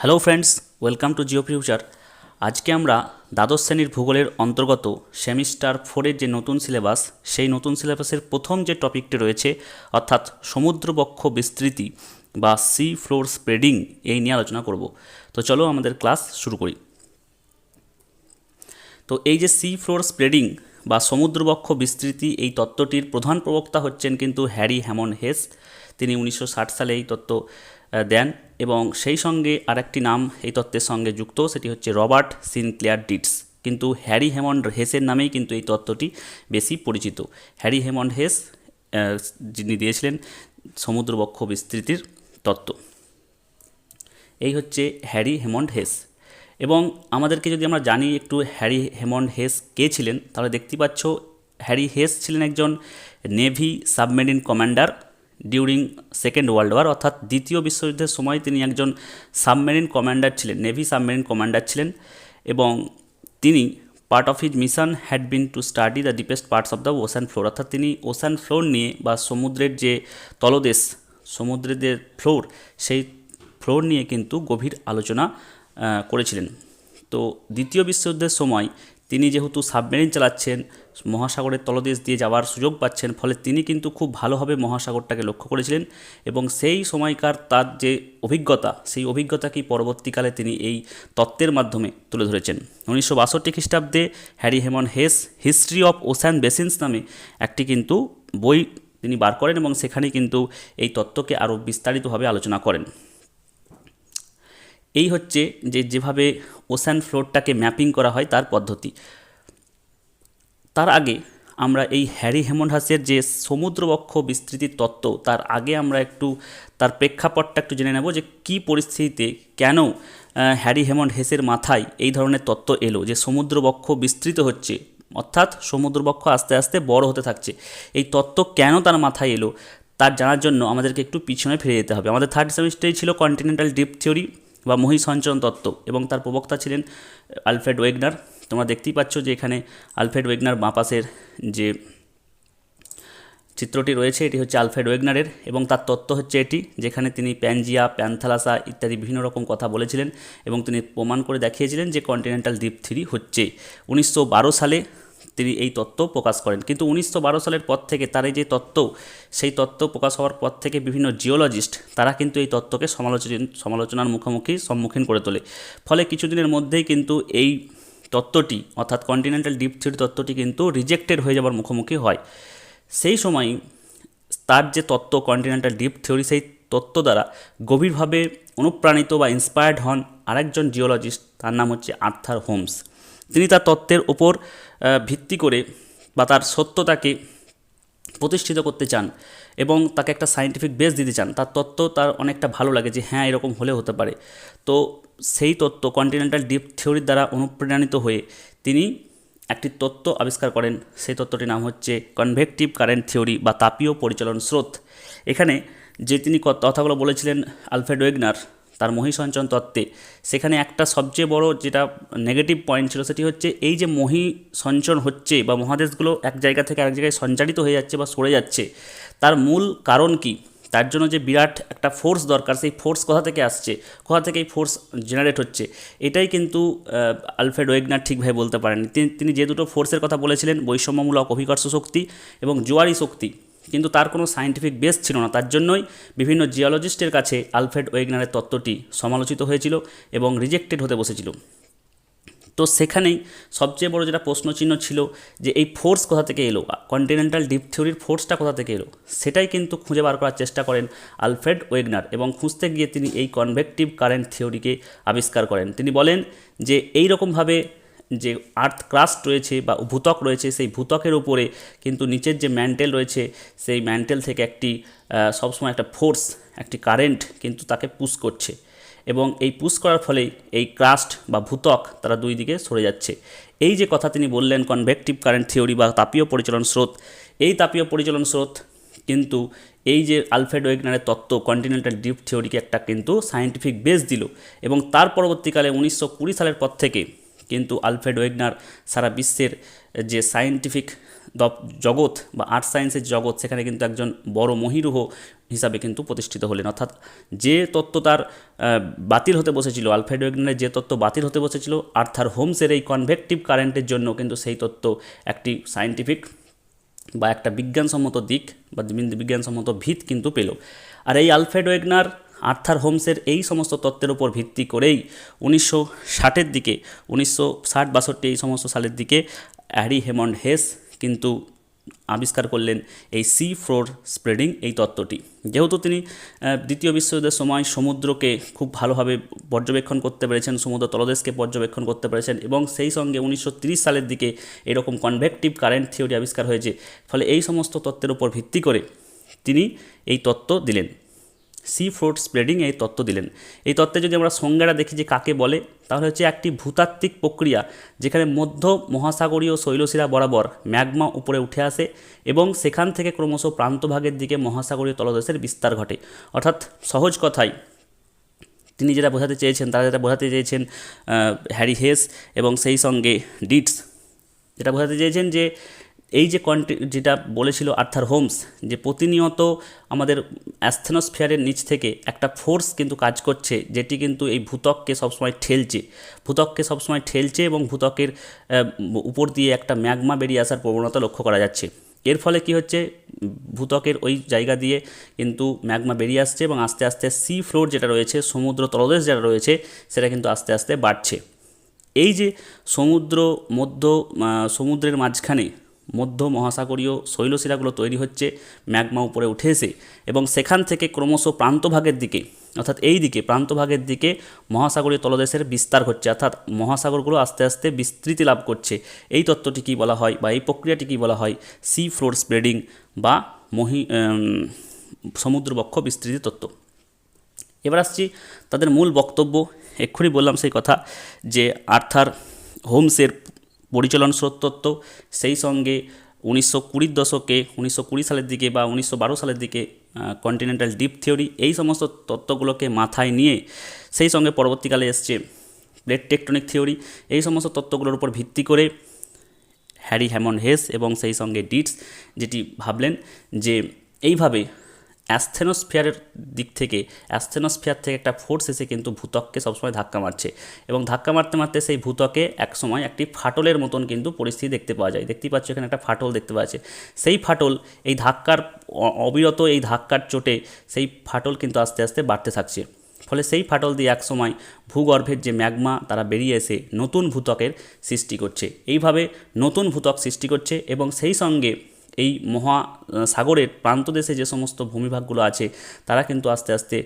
Hello friends welcome to geo future আজকে আমরা দ্বাদশ শ্রেণির ভূগোলের অন্তর্গত সেমিস্টার ফোরের যে নতুন সিলেবাস সেই নতুন সিলেবাসের প্রথম যে টপিকটি রয়েছে, অর্থাৎ সমুদ্রবক্ষ বিস্তৃতি বা সি ফ্লোর স্প্রেডিং এই নিয়ে আলোচনা করব। তো চলো আমাদের ক্লাস শুরু করি। তো এই যে সি ফ্লোর স্প্রেডিং বা সমুদ্রবক্ষ বিস্তৃতি, এই তত্ত্বটির প্রধান প্রবক্তা হচ্ছেন কিন্তু হ্যারি হ্যামন হেস। তিনি উনিশশো ষাট সালে এই তত্ত্ব দেন এবং সেই সঙ্গে আরেকটি নাম এই তত্ত্বের সঙ্গে যুক্ত, সেটি হচ্ছে রবার্ট সিনক্লেয়ার ডিটস। কিন্তু হ্যারি হেমন্ড হেসের নামেই কিন্তু এই তত্ত্বটি বেশি পরিচিত। হ্যারি হেমন্ড হেস যিনি দিয়েছিলেন সমুদ্রবক্ষ বিস্তৃতির তত্ত্ব। এই হচ্ছে হ্যারি হেমন্ড হেস। এবং আমাদেরকে যদি আমরা জানি একটু হ্যারি হেমন্ড হেস কে ছিলেন, তাহলে দেখতে পাচ্ছ, হ্যারি হেস ছিলেন একজন navy submarine commander. During second world war অর্থাৎ দ্বিতীয় বিশ্বযুদ্ধের সময় তিনি একজন সাবমেরিন কমান্ডার ছিলেন নেভি সাবমেরিন কমান্ডার ছিলেন এবং তিনি part of his mission had been to study the deepest parts of the ocean floor অর্থাৎ তিনি ওশান ফ্লোর নিয়ে বা সমুদ্রের যে তলদেশ, সমুদ্রের যে ফ্লোর সেই ফ্লোর নিয়ে কিন্তু গভীর আলোচনা করেছিলেন। তো দ্বিতীয় বিশ্বযুদ্ধের সময় তিনি যেহেতু সাবমেরিন চালাচ্ছেন, মহাসাগরের তলদেশ দিয়ে যাওয়ার সুযোগ পাচ্ছেন, ফলে তিনি কিন্তু খুব ভালোভাবে মহাসাগরটাকে লক্ষ্য করেছিলেন এবং সেই সময়কার তার যে অভিজ্ঞতা, সেই অভিজ্ঞতাকেই পরবর্তীকালে তিনি এই তত্ত্বের মাধ্যমে তুলে ধরেছেন। উনিশশো বাষট্টি খ্রিস্টাব্দে Harry Hammond Hess, history of ocean basins নামে একটি কিন্তু বই তিনি বার করেন এবং সেখানে কিন্তু এই তত্ত্বকে আরও বিস্তারিতভাবে আলোচনা করেন। এই হচ্ছে যে যেভাবে ওশান ফ্লোরটাকে ম্যাপিং করা হয় তার পদ্ধতি। তার আগে আমরা এই হ্যারি হেমনহাসের যে সমুদ্রবক্ষ বিস্তৃতির তত্ত্ব, তার আগে আমরা একটু তার প্রেক্ষাপটটা একটু জেনে নেব যে কী পরিস্থিতিতে কেন হ্যারি হেমন্ড হেসের মাথায় এই ধরনের তত্ত্ব এলো, যে সমুদ্রবক্ষ বিস্তৃত হচ্ছে, অর্থাৎ সমুদ্রবক্ষ আস্তে আস্তে বড় হতে থাকছে। এই তত্ত্ব কেন তার মাথায় এলো, তার জানার জন্য আমাদেরকে একটু পিছনে ফিরে যেতে হবে। আমাদের থার্ড সেমিস্টারে ছিল কন্টিনেন্টাল ডিপ থিওরি বা মহি সঞ্চরণ তত্ত্ব এবং তার প্রবক্তা ছিলেন আলফ্রেড ওয়েগনার। তোমরা দেখতেই পাচ্ছ যে এখানে আলফ্রেড ওয়েগনার বাঁ যে চিত্রটি রয়েছে, এটি হচ্ছে আলফ্রেড ওয়েগনারের এবং তার তত্ত্ব হচ্ছে এটি, যেখানে তিনি প্যানজিয়া প্যান্থালাসা ইত্যাদি বিভিন্ন রকম কথা বলেছিলেন এবং তিনি প্রমাণ করে দেখিয়েছিলেন যে কন্টিনেন্টাল দ্বীপ থ্রি হচ্ছে। উনিশশো বারো সালে তিনি এই তত্ত্ব প্রকাশ করেন। কিন্তু উনিশশো বারো সালের পর থেকে তার এই যে তত্ত্ব, সেই তত্ত্ব প্রকাশ হওয়ার পর থেকে বিভিন্ন জিওলজিস্ট তারা কিন্তু এই তত্ত্বকে সমালোচনা সমালোচনার মুখোমুখি সম্মুখীন করে তোলে। ফলে কিছুদিনের মধ্যেই কিন্তু এই তত্ত্বটি, অর্থাৎ কন্টিনেন্টাল ডিপ থ্রি তত্ত্বটি কিন্তু রিজেক্টেড হয়ে যাওয়ার মুখোমুখি হয়। সেই সময় তার যে তত্ত্ব কন্টিনেন্টাল ডিপ থিওরি সেই তত্ত্ব দ্বারা গভীরভাবে অনুপ্রাণিত বা ইন্সপায়ার্ড হন আরেকজন জিওলজিস্ট, তার নাম হচ্ছে আর্থার হোমস। তিনি তার তত্ত্বের ওপর ভিত্তি করে বা তার সত্যতাকে প্রতিষ্ঠিত করতে চান এবং তাকে একটা সায়েন্টিফিক বেস দিতে চান, তার তত্ত্ব তার অনেকটা ভালো লাগে যে হ্যাঁ এরকম হলে হতে পারে। তো সেই তত্ত্ব কন্টিনেন্টাল ডিপ থিওরির দ্বারা অনুপ্রাণিত হয়ে তিনি একটি তত্ত্ব আবিষ্কার করেন। সেই তত্ত্বটির নাম হচ্ছে কনভেকটিভ কারেন্ট থিওরি বা তাপীয় পরিচালন স্রোত। এখানে যে তিনি কথাগুলো বলেছিলেন আলফ্রেড ওয়েগনার তার মহিসঞ্চন তত্ত্বে। সেখানে একটা সবচেয়ে বড় যেটা নেগেটিভ পয়েন্ট ছিল সেটি হচ্ছে এই যে মহি সঞ্চরণ হচ্ছে বা মহাদেশগুলো এক জায়গা থেকে আরেক জায়গায় সঞ্চারিত হয়ে যাচ্ছে বা সরে যাচ্ছে, তার মূল কারণ কি? তার জন্য যে বিরাট একটা ফোর্স দরকার, সেই ফোর্স কোথা থেকে আসছে? কোথা থেকে এই ফোর্স জেনারেট হচ্ছে? এটাই কিন্তু আলফ্রেড ওয়েগনার ঠিকভাবে বলতে পারেন তিনি যে দুটো ফোর্সের কথা বলেছিলেন, বৈষম্যমূলক অভিকর্ষ শক্তি এবং জোয়ারি শক্তি। কিন্তু তার কোনো সায়েন্টিফিক বেস ছিল না। তার জন্যই বিভিন্ন জিওলজিস্টের কাছে আলফ্রেড ওয়েগনারের তত্ত্বটি সমালোচিত হয়েছিল এবং রিজেক্টেড হতে বসেছিল। তো সেখানেই সবচেয়ে বড় যেটা প্রশ্নচিহ্ন ছিল যে এই ফোর্স কোথা থেকে এলো? কন্টিনেন্টাল ডিপ থিওরির ফোর্সটা কোথা থেকে এলো? সেটাই কিন্তু খুঁজে বার করার চেষ্টা করেন আলফ্রেড ওয়েগনার এবং খুঁজতে গিয়ে তিনি এই কনভেকটিভ কারেন্ট থিওরিকে আবিষ্কার করেন। তিনি বলেন যে এই রকমভাবে যে আর্থ ক্রাস্ট রয়েছে বা ভূতক রয়েছে, সেই ভূতকের উপরে কিন্তু নিচের যে ম্যান্টেল রয়েছে, সেই ম্যান্টেল থেকে একটি সবসময় একটা ফোর্স, একটি কারেন্ট কিন্তু তাকে পুশ করছে। এবং এই পুশ করার ফলেই এই ক্রাস্ট বা ভূতক তারা দুই দিকে সরে যাচ্ছে। এই যে কথা তিনি বললেন কনভেকটিভ কারেন্ট থিওরি বা তাপীয় পরিচালন স্রোত, এই তাপীয় পরিচালন স্রোত কিন্তু এই যে আলফ্রেড ওয়েগনারের তত্ত্ব কন্টিনেন্টাল ডিপ থিওরিকে একটা কিন্তু সায়েন্টিফিক বেস দিল। এবং তার পরবর্তীকালে উনিশশো কুড়ি সালের পর থেকে কিন্তু আলফ্রেড ওয়েগনার সারা বিশ্বের যে সায়েন্টিফিক জগৎ বা আর্ট সায়েন্সের জগৎ, সেখানে কিন্তু একজন বড় মহিরুহ হিসাবে কিন্তু প্রতিষ্ঠিত হলেন। অর্থাৎ যে তত্ত্ব তার বাতিল হতে বসেছিল, আলফ্রেড ওয়েগনারের যে তত্ত্ব বাতিল হতে বসেছিল, আর্থার হোমসের এই কনভেকটিভ কারেন্টের জন্য কিন্তু সেই তত্ত্ব একটি সায়েন্টিফিক বা একটা বিজ্ঞানসম্মত দিক বা বিজ্ঞানসম্মত ভিত কিন্তু পেল। আর এই আলফ্রেড ওয়েগনার আর্থার হোমসের এই সমস্ত তত্ত্বের উপর ভিত্তি করেই উনিশশো ষাটের দিকে, উনিশশো ষাট বাষট্টি এই সমস্ত সালের দিকে হ্যারি হেমন্ড হেস কিন্তু আবিষ্কার করলেন এই সি ফ্লোর স্প্রেডিং এই তত্ত্বটি। যেহেতু তিনি দ্বিতীয় বিশ্বযুদ্ধের সময় সমুদ্রকে খুব ভালোভাবে পর্যবেক্ষণ করতে পেরেছেন, সমুদ্র তলদেশকে পর্যবেক্ষণ করতে পেরেছেন এবং সেই সঙ্গে উনিশশো সালের দিকে এরকম কনভেকটিভ কারেন্ট থিওরি আবিষ্কার হয়েছে, ফলে এই সমস্ত তত্ত্বের উপর ভিত্তি করে তিনি এই তত্ত্ব দিলেন। সি ফ্লোট স্প্রেডিং এই তত্ত্ব দিলেন। এই তত্ত্বে যদি আমরা সংজ্ঞাটা দেখি যে কাকে বলে, তাহলে হচ্ছে একটি ভূতাত্ত্বিক প্রক্রিয়া যেখানে মধ্য মহাসাগরীয় শৈলশিরা বরাবর ম্যাগমা উপরে উঠে আসে এবং সেখান থেকে ক্রমশ প্রান্তভাগের দিকে মহাসাগরীয় তলদেশের বিস্তার ঘটে। অর্থাৎ সহজ কথায় তিনি যেটা বোঝাতে চেয়েছেন, তারা যেটা বোঝাতে চেয়েছেন হ্যারি হেস এবং সেই সঙ্গে ডিটস। যেটা বোঝাতে চেয়েছেন যে এই যে কন্টি যেটা বলেছিল আর্থার হোমস, যে প্রতিনিয়ত আমাদের অ্যাস্থেনোস্ফিয়ারের নিচ থেকে একটা ফোর্স কিন্তু কাজ করছে, যেটি কিন্তু এই ভূতককে সবসময় ঠেলছে। ভূতককে সবসময় ঠেলছে এবং ভূতকের উপর দিয়ে একটা ম্যাগমা বেরিয়ে আসার প্রবণতা লক্ষ্য করা যাচ্ছে। এর ফলে কি হচ্ছে? ভূতকের ওই জায়গা দিয়ে কিন্তু ম্যাগমা বেরিয়ে আসছে এবং আস্তে আস্তে সি ফ্লোর যেটা রয়েছে, সমুদ্র তলদেশ যেটা রয়েছে, সেটা কিন্তু আস্তে আস্তে বাড়ছে। এই যে সমুদ্র মধ্য সমুদ্রের মাঝখানে মধ্য মহাসাগরীয় শৈলশিরাগুলো তৈরি হচ্ছে ম্যাগমা উপরে উঠে এসে এবং সেখান থেকে ক্রমশ প্রান্তভাগের দিকে, অর্থাৎ এই দিকে, প্রান্তভাগের দিকে মহাসাগরীয় তলদেশের বিস্তার হচ্ছে অর্থাৎ মহাসাগরগুলো আস্তে আস্তে বিস্তৃতি লাভ করছে। এই তত্ত্বটি কী বলা হয় বা এই প্রক্রিয়াটি কী বলা হয়? সি ফ্লোর স্প্রেডিং বা মহি সমুদ্রবক্ষ বিস্তৃতি তত্ত্ব। এবার আসছি তাদের মূল বক্তব্য। এক্ষুনি বললাম সেই কথা যে আর্থার হোমসের পরিচালন স্রোত তত্ত্ব। সেই সঙ্গে উনিশশো কুড়ির দশকে, উনিশশো কুড়ি সালের দিকে বা উনিশশো বারো সালের দিকে কন্টিনেন্টাল ডিপ থিওরি এই সমস্ত তত্ত্বগুলোকে মাথায় নিয়ে সেই সঙ্গে পরবর্তীকালে এসছে প্লেট টেকটনিক থিওরি এই সমস্ত তত্ত্বগুলোর উপর ভিত্তি করে হ্যারি হ্যামন হেস এবং সেই সঙ্গে ডিটস যেটি ভাবলেন যে এইভাবে অ্যাস্থেনোস্ফিয়ারের দিক থেকে, অ্যাস্থেনোস্ফিয়ার থেকে একটা ফোর্স এসে কিন্তু ভূতককে সবসময় ধাক্কা মারছে। এবং ধাক্কা মারতে মারতে সেই ভূতকে একসময় একটি ফাটলের মতন কিন্তু পরিস্থিতি দেখতে পাওয়া যায়। দেখতেই পাচ্ছ এখানে একটা ফাটল দেখতে পাওয়া যাচ্ছে। সেই ফাটল, এই ধাক্কার অবিরত এই ধাক্কার চোটে সেই ফাটল কিন্তু আস্তে আস্তে বাড়তে থাকছে। ফলে সেই ফাটল দিয়ে একসময় ভূগর্ভের যে ম্যাগমা, তারা বেরিয়ে এসে নতুন ভূতকের সৃষ্টি করছে। এইভাবে নতুন ভূতক সৃষ্টি করছে এবং সেই সঙ্গে এই মহা সাগরের প্রান্তদেশে যে সমস্ত ভূমিভাগগুলো আছে, তারা কিন্তু আস্তে আস্তে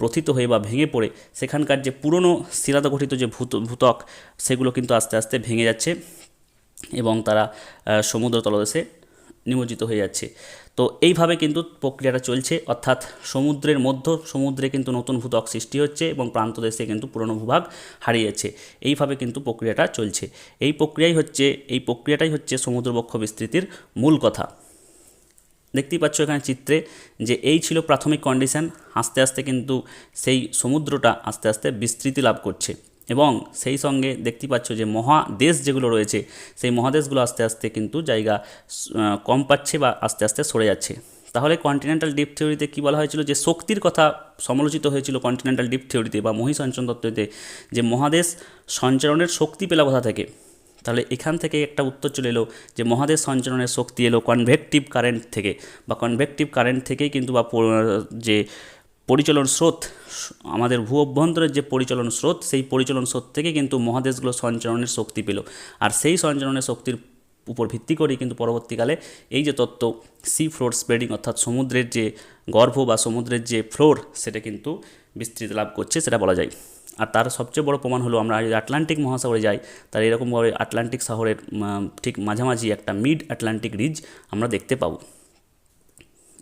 প্রথিত হয়ে বা ভেঙে পড়ে। সেখানকার যে পুরনো শিলাদ গঠিত যে ভূত, ভূতক, সেগুলো কিন্তু আস্তে আস্তে ভেঙে যাচ্ছে এবং তারা সমুদ্র তলদেশে নিমজ্জিত হয়ে যাচ্ছে। তো এইভাবে কিন্তু প্রক্রিয়াটা চলছে। অর্থাৎ সমুদ্রের মধ্য, সমুদ্রে কিন্তু নতুন ভূতক সৃষ্টি হচ্ছে এবং প্রান্তদেশে কিন্তু পুরনো ভূভাগ হারিয়ে যাচ্ছে। এইভাবে কিন্তু প্রক্রিয়াটা চলছে। এই প্রক্রিয়াই হচ্ছে, এই প্রক্রিয়াটাই হচ্ছে সমুদ্রবক্ষ বিস্তৃতির মূল কথা। দেখতেই পাচ্ছ এখানে চিত্রে যে এই ছিল প্রাথমিক কন্ডিশন আস্তে আস্তে কিন্তু সেই সমুদ্রটা আস্তে আস্তে বিস্তৃতি লাভ করছে। এবং সেই সঙ্গে দেখতে পাচ্ছ যে মহাদেশ যেগুলো রয়েছে, সেই মহাদেশগুলো আস্তে আস্তে কিন্তু জায়গা কম পাচ্ছে বা আস্তে আস্তে সরে যাচ্ছে। তাহলে কন্টিনেন্টাল ডিপ থিওরিতে কী বলা হয়েছিল যে শক্তির কথা সমালোচিত হয়েছিল কন্টিনেন্টাল ডিপ থিওরিতে বা মহিসঞ্চন তত্ত্বতে, যে মহাদেশ সঞ্চালনের শক্তি পেলা কোথা থেকে? তাহলে এখান থেকে একটা উত্তর চলে এলো যে মহাদেশ সঞ্চালনের শক্তি এলো কনভেকটিভ কারেন্ট থেকে। বা কনভেকটিভ কারেন্ট থেকেই কিন্তু বা যে পরিচালন স্রোত, আমাদের ভূ অভ্যন্তরের যে পরিচালন স্রোত, সেই পরিচালন স্রোত থেকে কিন্তু মহাদেশগুলো সঞ্চালনের শক্তি পেল। আর সেই সঞ্চালনের শক্তির উপর ভিত্তি করেই কিন্তু পরবর্তীকালে এই যে তত্ত্ব সি ফ্লোর স্প্রেডিং অর্থাৎ সমুদ্রের যে গর্ভ বা সমুদ্রের যে ফ্লোর সেটা কিন্তু বিস্তৃত লাভ করছে, সেটা বলা যায়। আর তার সবচেয়ে বড় প্রমাণ হলো, আমরা যদি আটলান্টিক মহাসাগরে যাই তার এরকমভাবে আটলান্টিক শহরের ঠিক মাঝামাঝি একটা মিড আটলান্টিক রিজ আমরা দেখতে পাবো।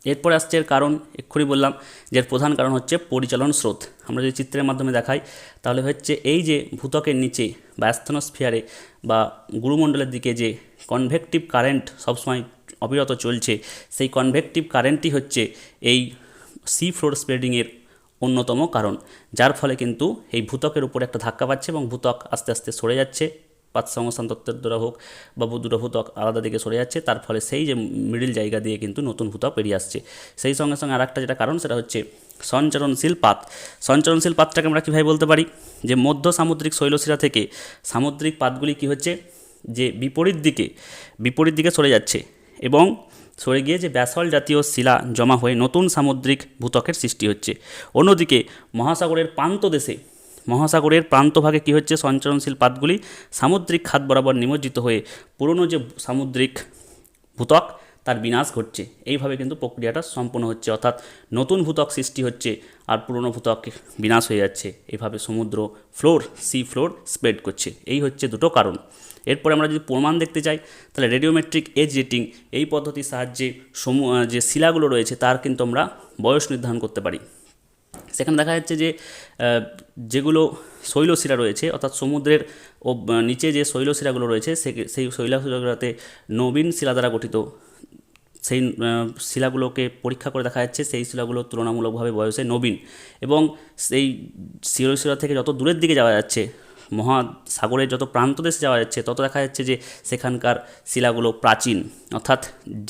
এরপরে আসছে এর কারণ, এক্ষুনি বললাম যে এর প্রধান কারণ হচ্ছে পরিচালন স্রোত। আমরা যদি চিত্রের মাধ্যমে দেখাই, তাহলে হচ্ছে এই যে ভূতকের নিচে বা অ্যাস্থনোস্ফিয়ারে বা গুরুমণ্ডলের দিকে যে কনভেকটিভ কারেন্ট সবসময় অবিরত চলছে, সেই কনভেকটিভ কারেন্টই হচ্ছে এই সি ফ্লোর স্প্রেডিংয়ের অন্যতম কারণ, যার ফলে কিন্তু এই ভূতকের উপরে একটা ধাক্কা পাচ্ছে এবং ভূতক আস্তে আস্তে সরে যাচ্ছে। পাত সংস্থান তত্ত্বের দ্বারা হোক বা দুটো ভূতক আলাদা দিকে সরে যাচ্ছে। তার ফলে সেই যে মিডিল জায়গা দিয়ে কিন্তু নতুন ভূতক বেরিয়ে আসছে। সেই সঙ্গে সঙ্গে আর একটা যেটা কারণ, সেটা হচ্ছে সঞ্চরণশীল পাত। সঞ্চরণশীল পাতটাকে আমরা কীভাবে বলতে পারি? যে মধ্য সামুদ্রিক শৈলশিরা থেকে সামুদ্রিক পাতগুলি কী হচ্ছে? যে বিপরীত দিকে বিপরীত দিকে সরে যাচ্ছে এবং সরে গিয়ে যে ব্যাসল জাতীয় শিলা জমা হয়ে নতুন সামুদ্রিক ভূতকের সৃষ্টি হচ্ছে। অন্যদিকে মহাসাগরের প্রান্ত দেশে মহাসাগরের প্রান্তভাগে কী হচ্ছে? সঞ্চরণশীল পাতগুলি সামুদ্রিক খাত বরাবর নিমজ্জিত হয়ে পুরনো যে সামুদ্রিক ভূতক তার বিনাশ ঘটছে। এইভাবে কিন্তু প্রক্রিয়াটা সম্পূর্ণ হচ্ছে। অর্থাৎ নতুন ভূতক সৃষ্টি হচ্ছে আর পুরনো ভূতক বিনাশ হয়ে যাচ্ছে। এইভাবে সমুদ্র ফ্লোর, সি ফ্লোর স্প্রেড করছে। এই হচ্ছে দুটো কারণ। এরপরে আমরা যদি প্রমাণ দেখতে চাই, তাহলে রেডিওমেট্রিক এজ রেটিং এই পদ্ধতির সাহায্যে সমু যে শিলাগুলো রয়েছে, তার কিন্তু আমরা বয়স নির্ধারণ করতে পারি। সেখানে দেখা যাচ্ছে যে যেগুলো শৈলশিরা রয়েছে, অর্থাৎ সমুদ্রের ও নিচে যে শৈলশিরাগুলো রয়েছে সেই শৈলশিরাগুলোতে নবীন শিলা দ্বারা গঠিত। সেই শিলাগুলোকে পরীক্ষা করে দেখা যাচ্ছে, সেই শিলাগুলো তুলনামূলকভাবে বয়সে নবীন। এবং সেই শিলশিরা থেকে যত দূরের দিকে যাওয়া যাচ্ছে মহাসাগরের যত প্রান্ত দেশে যাওয়া যাচ্ছে, তত দেখা যাচ্ছে যে সেখানকার শিলাগুলো প্রাচীন। অর্থাৎ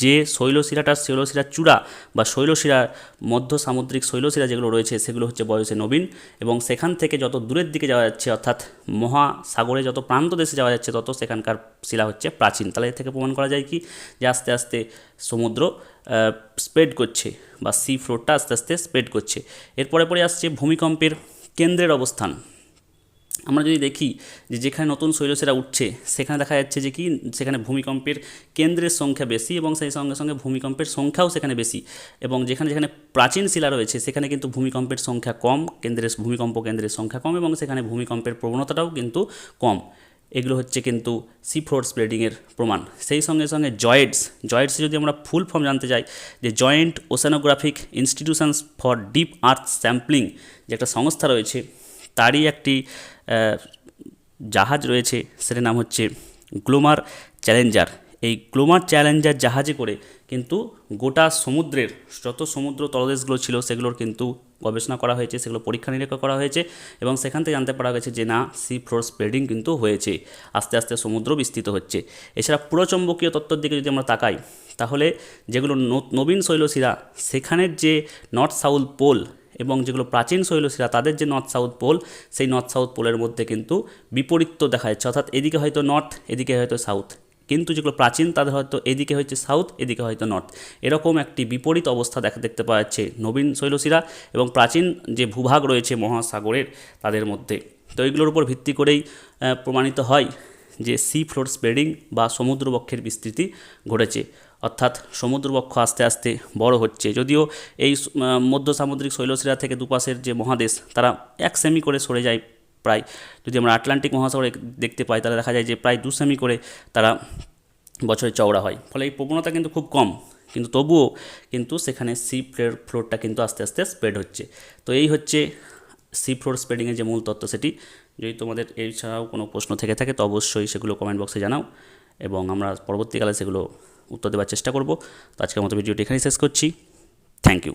যে শৈলশিলাটার শৈলশিলার চূড়া বা শৈলশিলার মধ্য সামুদ্রিক শৈলশিলা যেগুলো রয়েছে, সেগুলো হচ্ছে বয়সে নবীন এবং সেখান থেকে যত দূরের দিকে যাওয়া যাচ্ছে, অর্থাৎ মহাসাগরে যত প্রান্ত দেশে যাওয়া যাচ্ছে, তত সেখানকার শিলা হচ্ছে প্রাচীন। তাহলে এর থেকে প্রমাণ করা যায় কি? যে আস্তে আস্তে সমুদ্র স্প্রেড করছে বা সি ফ্লোরটা আস্তে আস্তে স্প্রেড করছে। এরপরে পরে আসছে ভূমিকম্পের কেন্দ্রের অবস্থান। আমরা যদি দেখি যে যেখানে নতুন শৈলশিরা উঠছে, সেখানে দেখা যাচ্ছে যে কি, সেখানে ভূমিকম্পের কেন্দ্রের সংখ্যা বেশি এবং সেই সঙ্গে সঙ্গে ভূমিকম্পের সংখ্যাও সেখানে বেশি এবং যেখানে যেখানে প্রাচীন শিলা রয়েছে, সেখানে কিন্তু ভূমিকম্পের সংখ্যা কম, কেন্দ্রের ভূমিকম্প কেন্দ্রের সংখ্যা কম এবং সেখানে ভূমিকম্পের প্রবণতাটাও কিন্তু কম। এগুলো হচ্ছে কিন্তু সি ফ্লোর স্প্রেডিংয়ের প্রমাণ। সেই সঙ্গে সঙ্গে জয়েন্টস জয়েন্টস যদি আমরা ফুল ফর্ম জানতে চাই, যে joint oceanographic institutions for deep earth sampling যে একটা সংস্থা রয়েছে তারই একটি জাহাজ রয়েছে। সেটার নাম হচ্ছে গ্লোমার চ্যালেঞ্জার। এই গ্লোমার চ্যালেঞ্জার জাহাজে করে কিন্তু গোটা সমুদ্রের যত সমুদ্র তলদেশগুলো ছিল, সেগুলোর কিন্তু গবেষণা করা হয়েছে, সেগুলো পরীক্ষা নিরীক্ষা করা হয়েছে এবং সেখান থেকে জানতে পারা গেছে যে না সি ফ্লোর স্প্রেডিং কিন্তু হয়েছে। আস্তে আস্তে সমুদ্র বিস্তৃত হচ্ছে। এছাড়া পুরচম্বকীয় তত্ত্বর দিকে যদি আমরা তাকাই, তাহলে যেগুলো নবীন শৈলশিরা, সেখানের যে নর্থ সাউথ পোল এবং যেগুলো প্রাচীন শৈলশিরা তাদের যে নর্থ সাউথ পোল, সেই নর্থ সাউথ পোলের মধ্যে কিন্তু বিপরীত্য দেখা যাচ্ছে। অর্থাৎ এদিকে হয়তো নর্থ, এদিকে হয়তো সাউথ। কিন্তু যেগুলো প্রাচীন, তাদের হয়তো এদিকে হচ্ছে সাউথ, এদিকে হয়তো নর্থ। এরকম একটি বিপরীত অবস্থা দেখা দেখতে পাওয়া যাচ্ছে নবীন শৈলশিরা এবং প্রাচীন যে ভূভাগ রয়েছে মহাসাগরের তাদের মধ্যে। তো এইগুলোর উপর ভিত্তি করেই প্রমাণিত হয় যে সি ফ্লোর স্প্রেডিং বা সমুদ্রবক্ষের বিস্তৃতি ঘটেছে। অর্থাৎ সমুদ্রবক্ষ আস্তে আস্তে বড় হচ্ছে। যদিও এই মধ্য সামুদ্রিক শৈলশিরা থেকে দুপাশের যে মহাদেশ, তারা এক সেমি করে সরে যায় প্রায়। যদি আমরা আটলান্টিক মহাসাগরে দেখতে পাই, তাহলে দেখা যায় যে প্রায় দু সেমি করে তারা বছরে চওড়া হয়। ফলে এই প্রবণতা কিন্তু খুব কম। কিন্তু তবুও কিন্তু সেখানে সি ফ্লোর, ফ্লোরটা কিন্তু আস্তে আস্তে স্প্রেড হচ্ছে। তো এই হচ্ছে সি ফ্লোর স্প্রেডিংয়ের যে মূল তত্ত্ব সেটি। যদি তোমাদের এছাড়াও কোনো প্রশ্ন থেকে থাকে, তো অবশ্যই সেগুলো কমেন্ট বক্সে জানাও। এবং আমরা পরবর্তীকালে সেগুলো উত্তর দেওয়ার চেষ্টা করব। তো আজকের মতো ভিডিওটি এখানেই শেষ করছি। Thank you